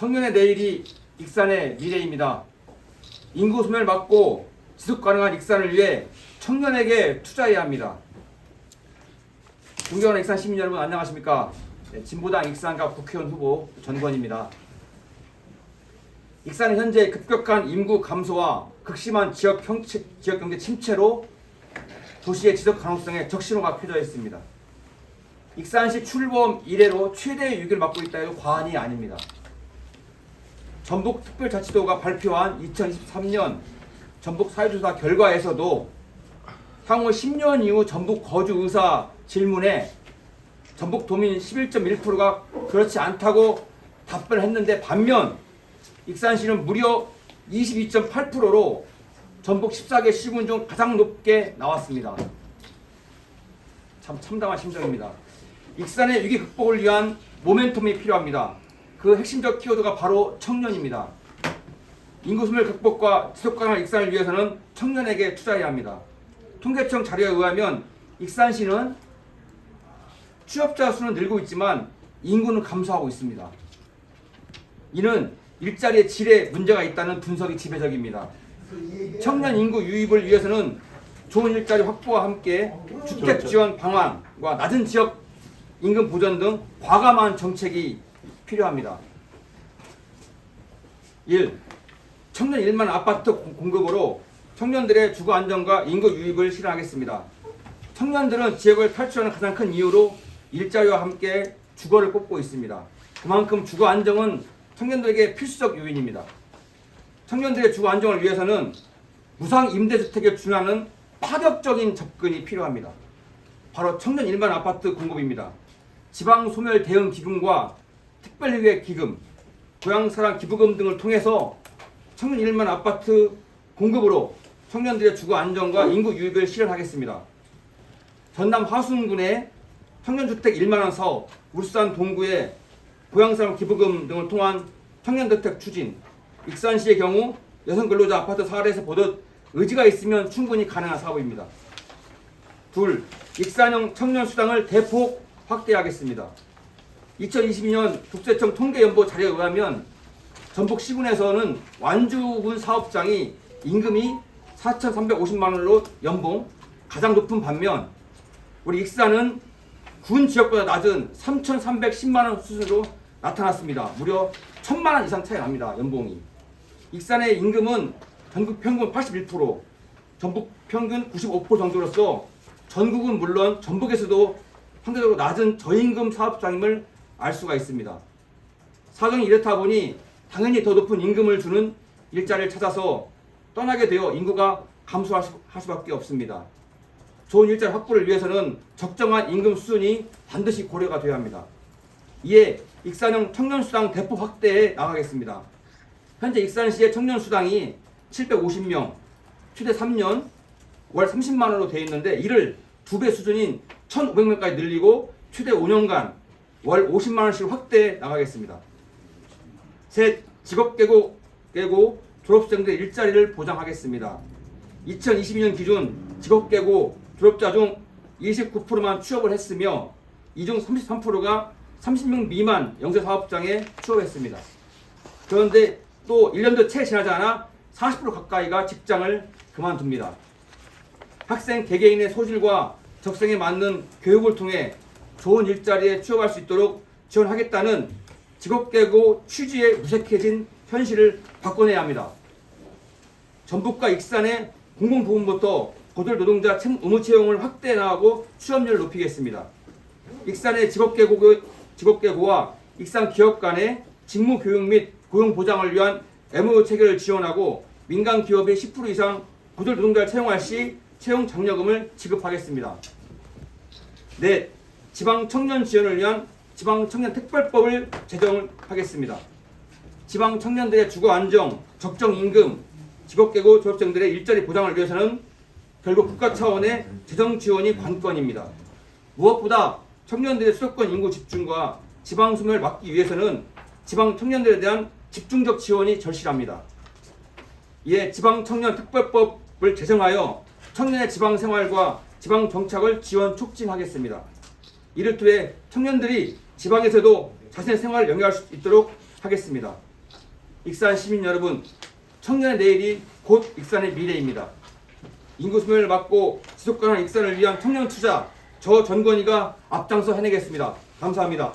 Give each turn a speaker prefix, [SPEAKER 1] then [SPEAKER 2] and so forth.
[SPEAKER 1] 청년의 내일이 익산의 미래입니다. 인구 소멸 막고 지속 가능한 익산을 위해 청년에게 투자해야 합니다. 존경하는 익산 시민 여러분 안녕하십니까? 네, 진보당 익산갑 국회의원 후보 전권입니다. 익산은 현재 급격한 인구 감소와 극심한 지역, 형체, 지역 경제 침체로 도시의 지속 가능성에 적신호가 켜져 있습니다. 익산시 출범 이래로 최대의 위기를 맞고 있다 해도 과언이 아닙니다. 전북 특별자치도가 발표한 2023년 전북 사회조사 결과에서도 향후 10년 이후 전북 거주 의사 질문에 전북 도민 11.1%가 그렇지 않다고 답변을 했는데 반면 익산시는 무려 22.8%로 전북 14개 시군 중 가장 높게 나왔습니다. 참 참담한 심정입니다. 익산의 위기 극복을 위한 모멘텀이 필요합니다. 그 핵심적 키워드가 바로 청년입니다. 인구 소멸 극복과 지속 가능한 익산을 위해서는 청년에게 투자해야 합니다. 통계청 자료에 의하면 익산시는 취업자 수는 늘고 있지만 인구는 감소하고 있습니다. 이는 일자리의 질에 문제가 있다는 분석이 지배적입니다. 청년 인구 유입을 위해서는 좋은 일자리 확보와 함께 주택 지원 방안과 낮은 지역 임금 보전 등 과감한 정책이 필요합니다. 1. 청년 1만 아파트 공- 공급으로 청년들의 주거 안정과 인구 유입을 실현하겠습니다. 청년들은 지역을 탈출하는 가장 큰 이유로 일자리와 함께 주거를 꼽고 있습니다. 그만큼 주거 안정은 청년들에게 필수적 요인입니다. 청년들의 주거 안정을 위해서는 무상 임대주택에 준하는 파격적인 접근이 필요합니다. 바로 청년 1만 아파트 공급입니다. 지방 소멸 대응 기금과 특별기획 기금, 고향사랑 기부금 등을 통해서 청년 1만 아파트 공급으로 청년들의 주거 안정과 인구 유입을 실현하겠습니다. 전남 하순군의 청년주택 1만원 사업, 울산 동구의 고향사랑 기부금 등을 통한 청년주택 추진, 익산시의 경우 여성 근로자 아파트 사례에서 보듯 의지가 있으면 충분히 가능한 사업입니다. 둘, 익산형 청년 수당을 대폭 확대하겠습니다. 2022년 국세청 통계연보 자료에 의하면 전북 시군에서는 완주군 사업장이 임금이 4,350만 원으로 연봉 가장 높은 반면 우리 익산은 군 지역보다 낮은 3,310만 원 수준으로 나타났습니다. 무려 1,000만 원 이상 차이 납니다. 연봉이. 익산의 임금은 전국 평균 81%, 전북 평균 95% 정도로서 전국은 물론 전북에서도 상대적으로 낮은 저임금 사업장임을 알 수가 있습니다. 사정이 이렇다 보니 당연히 더 높은 임금을 주는 일자리를 찾아서 떠나게 되어 인구가 감소할 수, 할 수 밖에 없습니다. 좋은 일자리 확보를 위해서는 적정한 임금 수준이 반드시 고려가 되어야 합니다. 이에 익산형 청년수당 대폭 확대에 나가겠습니다. 현재 익산시의 청년수당이 750명, 최대 3년, 월 30만 원으로 되어 있는데 이를 두 배 수준인 1,500명까지 늘리고 최대 5년간 월 50만 원씩 확대해 나가겠습니다. 셋, 직업 계고, 계고 졸업생들 일자리를 보장하겠습니다. 2022년 기준 직업 계고 졸업자 중 29%만 취업을 했으며 이 중 33%가 30명 미만 영세 사업장에 취업했습니다. 그런데 또 1년도 채 지나지 않아 40% 가까이가 직장을 그만둡니다. 학생 개개인의 소질과 적성에 맞는 교육을 통해 좋은 일자리에 취업할 수 있도록 지원하겠다는 직업계고 취지에 무색해진 현실을 바꿔내야 합니다. 전북과 익산의 공공부문부터 고졸 노동자 참- 의무 채용을 확대해 나가고 취업률을 높이겠습니다. 익산의 직업계고, 직업계고와 익산 기업 간의 직무 교육 및 고용 보장을 위한 MOU 체결을 지원하고 민간 기업의 10% 이상 고졸 노동자를 채용할 시 채용 장려금을 지급하겠습니다. 넷, 지방 청년 지원을 위한 지방 청년 특별법을 제정하겠습니다. 지방 청년들의 주거 안정, 적정 임금, 직업계고 졸업생들의 일자리 보장을 위해서는 결국 국가 차원의 재정 지원이 관건입니다. 무엇보다 청년들의 수도권 인구 집중과 지방 소멸을 막기 위해서는 지방 청년들에 대한 집중적 지원이 절실합니다. 이에 지방 청년 특별법을 제정하여 청년의 지방 생활과 지방 정착을 지원 촉진하겠습니다. 이를 통해 청년들이 지방에서도 자신의 생활을 영위할 수 있도록 하겠습니다. 익산 시민 여러분, 청년의 내일이 곧 익산의 미래입니다. 인구 소멸을 막고 지속 가능한 익산을 위한 청년 투자, 저 전건희가 앞장서 해내겠습니다. 감사합니다.